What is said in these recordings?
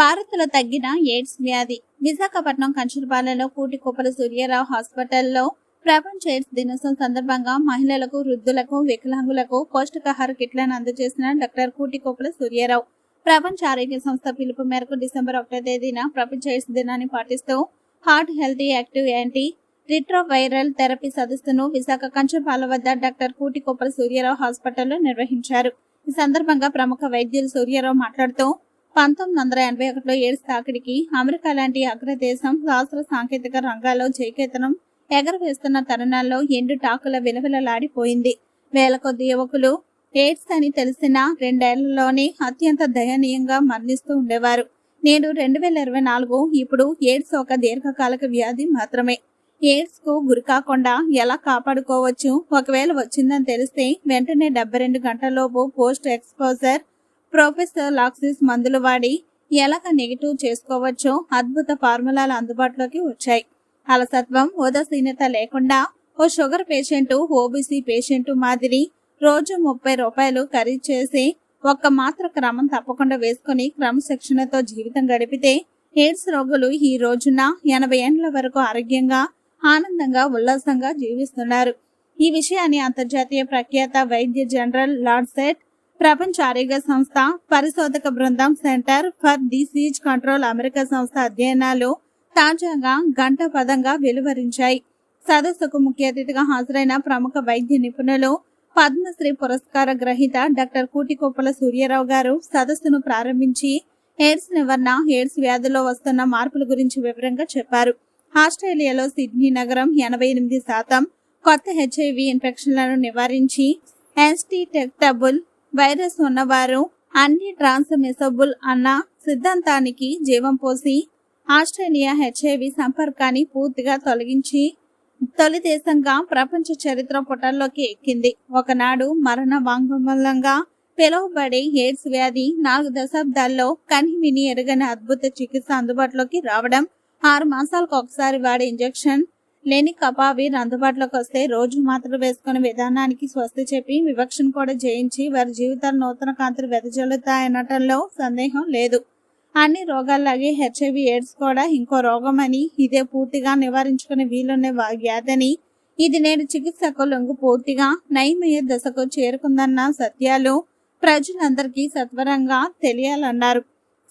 భారత్లో తగ్గిన ఎయిడ్స్ వ్యాధి. విశాఖపట్నం కంచులపాలెంలో కూటికోపల సూర్యారావు హాస్పిటల్లో ప్రపంచ ఎయిడ్స్ దినోత్సవం సందర్భంగా మహిళలకు వృద్ధులకు వికలాంగులకు పౌష్టికాహార కిట్లను అందజేసిన డాక్టర్ కూటికోపల సూర్యారావు. ప్రపంచ ఆరోగ్య సంస్థ పిలుపు మేరకు డిసెంబర్ ఒకటో తేదీన ప్రపంచ ఎయిడ్స్ దినాన్ని పాటిస్తూ heart healthy active anti retroviral therapy సదస్సును విశాఖ కంచుపాల వద్ద డాక్టర్ కూటికోపల సూర్యారావు హాస్పిటల్లో నిర్వహించారు. ఈ సందర్భంగా ప్రముఖ వైద్యులు సూర్యారావు మాట్లాడుతూ పంతొమ్మిది వందల ఎనభై ఒకటిలో ఏడు తాకిడికి అమెరికా లాంటి అగ్రదేశం శాస్త్ర సాంకేతిక రంగాల్లో జైకేతనం ఎగరవేస్తున్న తరుణాల్లో ఎండు టాకుల విలవిలలాడిపోయింది. వేల కొద్ది యువకులు ఎయిడ్స్ అని తెలిసిన రెండేళ్ళలోనే అత్యంత దయనీయంగా మరణిస్తూ ఉండేవారు. నేడు రెండు వేల ఇరవై నాలుగు ఇప్పుడు ఎయిడ్స్ ఒక దీర్ఘకాలిక వ్యాధి మాత్రమే. ఎయిడ్స్కు గురి కాకుండా ఎలా కాపాడుకోవచ్చు? ఒకవేళ వచ్చిందని తెలిస్తే వెంటనే డెబ్బై రెండు గంటలలోపు పోస్ట్ ఎక్స్పోజర్ ప్రొఫెసర్ లాక్సిస్ మందులు వాడి ఎలాగ నెగిటివ్ చేసుకోవచ్చో అద్భుత ఫార్ములాలు అందుబాటులోకి వచ్చాయి. అలసత్వం ఉదాసీనత లేకుండా ఓ షుగర్ పేషెంట్ ఓబీసీ పేషెంట్ మాదిరి రోజు ముప్పై రూపాయలు ఖరీదు చేసి ఒక్క మాత్ర క్రమం తప్పకుండా వేసుకుని క్రమశిక్షణతో జీవితం గడిపితే ఎయిడ్స్ రోగులు ఈ రోజున ఎనభై ఏండ్ల వరకు ఆరోగ్యంగా ఆనందంగా ఉల్లాసంగా జీవిస్తున్నారు. ఈ విషయాన్ని అంతర్జాతీయ ప్రఖ్యాత వైద్య జనరల్ లార్డ్సెట్ ప్రపంచ ఆరోగ్య సంస్థ పరిశోధక బృందం centre for disease control America సంస్థ అధ్యయనాలు తాజాగా గంట పదంగా వెలువరించాయి. సదస్సుకు ముఖ్య అతిథిగా హాజరైన ప్రముఖ వైద్య నిపుణులు పద్మశ్రీ పురస్కార గ్రహీత డాక్టర్ కూటికొప్పల సూర్యారావు గారు సదస్సును ప్రారంభించి ఎయిడ్స్ నివారణ ఎయిడ్స్ వ్యాధిలో వస్తున్న మార్పుల గురించి వివరంగా చెప్పారు. ఆస్ట్రేలియాలో సిడ్నీ నగరం ఎనభై ఎనిమిది శాతం కొత్త హెచ్ఐవి ఇన్ఫెక్షన్లను నివారించి ఎన్స్టిటెక్టబుల్ వైరస్ ఉన్నవారు అన్ని ట్రాన్స్మిసబుల్ అన్న సిద్ధాంతానికి జీవం పోసి ఆస్ట్రేలియా హెచ్ఐవి సంపర్కాన్ని పూర్తిగా తొలగించి తొలి దేశంగా ప్రపంచ చరిత్ర పుటల్లోకి ఎక్కింది. ఒకనాడు మరణ వాంగ్మూలంగా పిలువబడే ఎయిడ్స్ వ్యాధి నాలుగు దశాబ్దాల్లో కనివిని ఎరగని అద్భుత చికిత్స అందుబాటులోకి రావడం ఆరు మాసాలకు ఒకసారి వాడే ఇంజెక్షన్ లేని కపావీర్ అందుబాటులోకి వస్తే రోజు మాత్రలు వేసుకునే విధానానికి స్వస్తి చెప్పి వివక్షను కూడా జయించి వారి జీవితాలు నూతన కాంతులు వెదజల్లుతాయనటంలో సందేహం లేదు. అన్ని రోగాల్లాగే హెచ్ఐవి ఎయిడ్స్ కూడా ఇంకో రోగమని ఇదే పూర్తిగా నివారించుకునే వీలున్న వ్యాధని ఇది నేడు చికిత్సకు లొంగు పూర్తిగా నయమయ్యే దశకు చేరుకుందన్న సత్యాలు ప్రజలందరికీ సత్వరంగా తెలియాలన్నారు.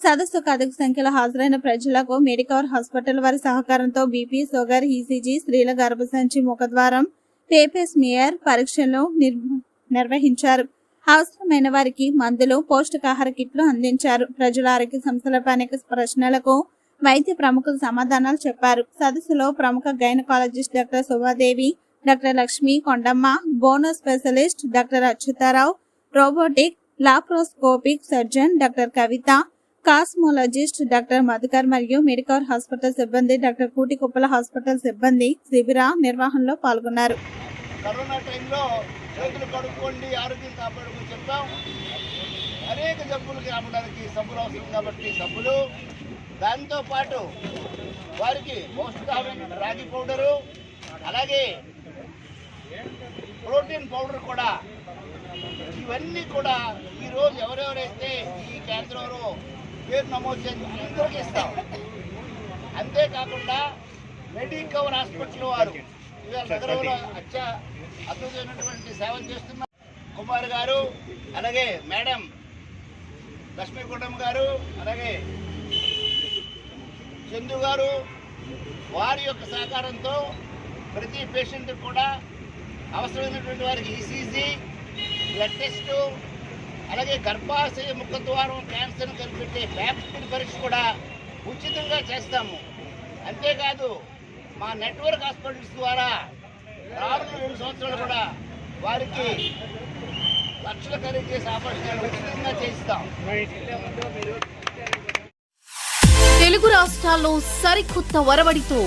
సదస్సుకు అధిక సంఖ్యలో హాజరైన ప్రజలకు మెడికవర్ హాస్పిటల్ వారి సహకారంతో బీపీ షుగర్ ఈసీజీ స్త్రీల గర్భసంచి ముఖద్వారం పేపెస్ మేయర్ పరీక్షలు నిర్- నిర్వహించారు. అవసరమైన వారికి మందులు పౌష్టికాహార కిట్లు అందించారు. ప్రజల ఆరోగ్య సంస్థలపై అనేక ప్రశ్నలకు వైద్య ప్రముఖులు సమాధానాలు చెప్పారు. సదస్సులో ప్రముఖ gynaecologist doctor Shobhadevi doctor Lakshmi Kondamma Bono specialist doctor Achyutharao robotic laparoscopic surgeon doctor Kavitha cosmologist doctor Madhukar మరియు మెడికవర్ హాస్పిటల్ సిబ్బంది డాక్టర్ కూటికుప్పల హాస్పిటల్ సిబ్బంది శిబిర నిర్వహణలో పాల్గొన్నారు. కరోనా టైంలో చేతులు కడుక్కోండి ఆరోగ్యం కాపాడుకుని చెప్తాం అనేక జబ్బులు కాపడానికి సబ్బులు అవసరం కాబట్టి సబ్బులు. దాంతోపాటు వారికి వారికి పౌష్టికాహారమైన రాగి పౌడరు అలాగే ప్రోటీన్ పౌడర్ కూడా. ఇవన్నీ కూడా ఈరోజు ఎవరెవరైతే ఈ క్యాన్సర్ పేరు నమోదు చేసి అందరికీ ఇస్తాం. అంతేకాకుండా మెడికవర్ హాస్పిటల్ వారు ఇవాళ నగరంలో అత్య అద్భుతమైనటువంటి సేవలు చేస్తున్న కుమార్ గారు అలాగే మేడం లక్ష్మీకుండం గారు అలాగే చందు గారు వారి యొక్క సహకారంతో ప్రతి పేషెంట్ కూడా అవసరమైనటువంటి వారికి ఈసీజీ బ్లడ్ టెస్టు అలాగే గర్భాశయ ముఖద్వారం క్యాన్సర్ కనిపెట్టే వ్యాక్సిన్ పరీక్ష కూడా ఉచితంగా చేస్తాము. అంతేకాదు మా నెట్వర్క్ హాస్పిటల్స్ ద్వారా రానున్న రెండు సంవత్సరాలు కూడా వారికి లక్షల ఖరీదు చేసే ఆపరేషన్లు ఉచితంగా చేయిస్తాం. తెలుగు రాష్ట్రాల్లో సరికొత్త వరవడితో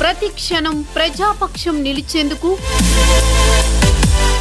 ప్రతి క్షణం ప్రజాపక్షం నిలిచేందుకు